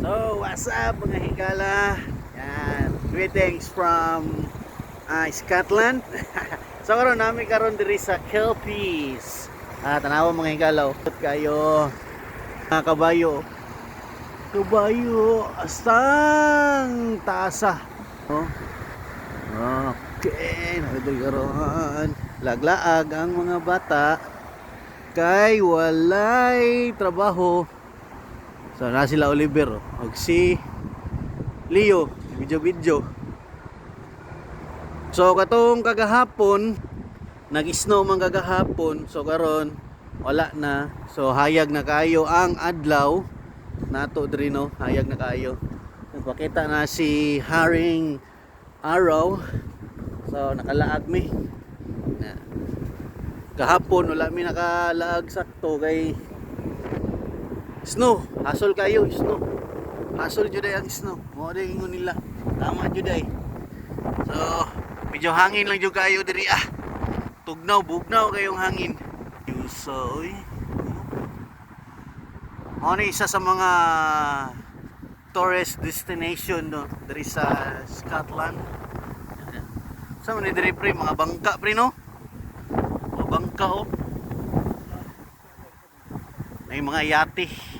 So, what's up mga higala? Yan, greetings from ah, Scotland. so, karon namin karon diri sa Kelpies. Ah, tanawa mga higala. Upot kayo. Mga kabayo. Kabayo, astang taasa. Oh. Okay, nakita karon. Laglaag ang mga bata kay walay trabaho. So na sila Oliver og si Leo, video-video. So katong kagahapon nag-snow man kagahapon so karon wala na. So hayag na kayo ang adlaw nato diri no, hayag na kayo. Nagpakita na si Haring Araw. So nakalaag mi. Kahapon wala mi nakalaag sakto kay Snow, hasol kayo, snow. Hasol jud ay ang snow. Mo day ingon nila. Tama jud ay. So, medyo hangin lang jud kayo diri ah. Tugnaw, bugnaw kayong hangin. Yusoy. Ano isa sa mga tourist destination no diri sa Scotland. Sa man ni diri pre mga bangka pre no? Mga bangka oh. May mga yate.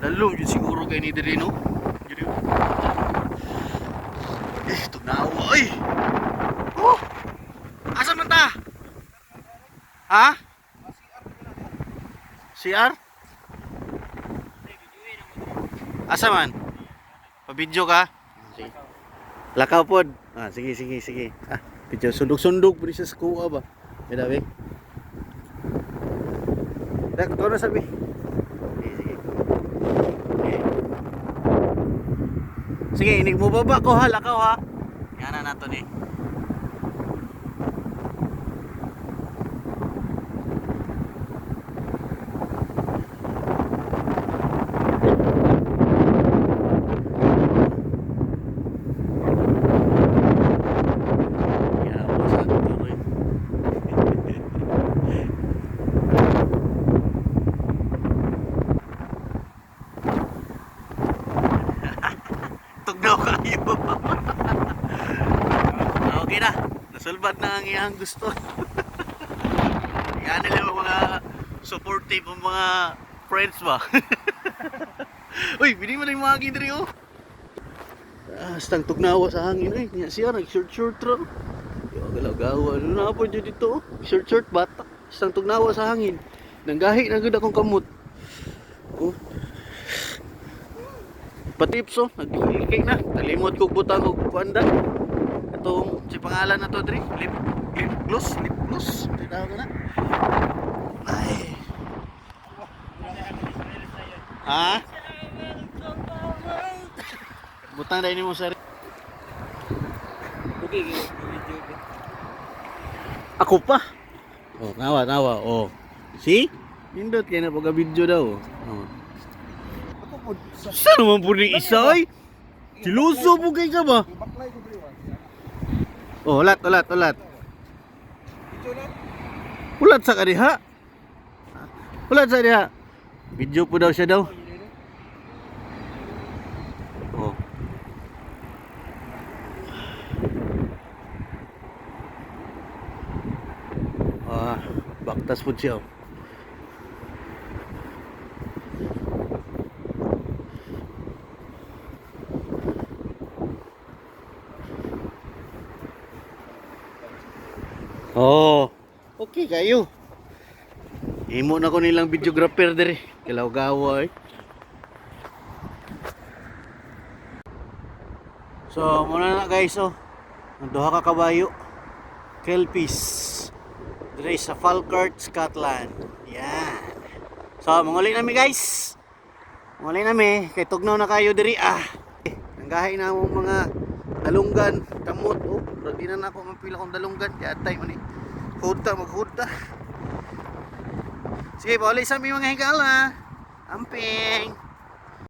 Lalom yun siguro kay ni diri no. Diri. Eh, tugnawa oy. Oh! Asa man ta? Ha? CR? Asa man? Pa-video ka? Sige. Lakaw pod. Ah, sige, sige, sige. Ah, video sundok-sundok po sa skuha ba? Bida, be. Dak, ito na sabi. Sige, sige. Okay. Sige, inig mo baba ko ha, lakaw ha. Yan na nato ni. Yawa sa tuloy. Tugnaw kayo. okay na. Nasulbat na ang iyang gusto. Yan nila mga supportive ang mga friends ba. Uy, bini mo na yung mga gidri oh. Ah, stang tugnawa sa hangin eh. Niya siya nag short short ra. Yo galaw-gawa. Ano na po dyan dito oh. Short short bata. Stang tugnawa sa hangin. Nanggahi na gud akong kamot. Oh. Patips oh, naglikay na. Talimot ko butang og kuanda. Itong si pangalan na to diri, lip lip gloss, lip gloss. Tinaw ko na. Ay. Ha? Butang dai nimo sir. Okay. Ako pa. Oh, nawa, nawa. Oh. See? Nindot kay na pagka video daw. Oh. Sa naman po ni isa ay? Siluso po kay ka ba? Oh, ulat, ulat, ulat. Ulat sa kadiha. Ulat sa kadiha. Video po daw siya daw. Oh. Ah, baktas po siya. Oh, okay kayo. Imo na ko nilang videographer dere. Kilaw gawa eh. So, muna na guys oh. Ang duha ka kabayo. Kelpies. Dere sa Falkirk, Scotland. Yan. So, manguli nami guys. Manguli nami. Kay tugnaw na kayo diri ah. Eh, Nanggahay na mga dalunggan, kamot. Oh, pero di na na ako mapila kong dalunggan. Yatay mo ni. Huta, maghuta. Sige, pauli sa aming mga higala. Amping.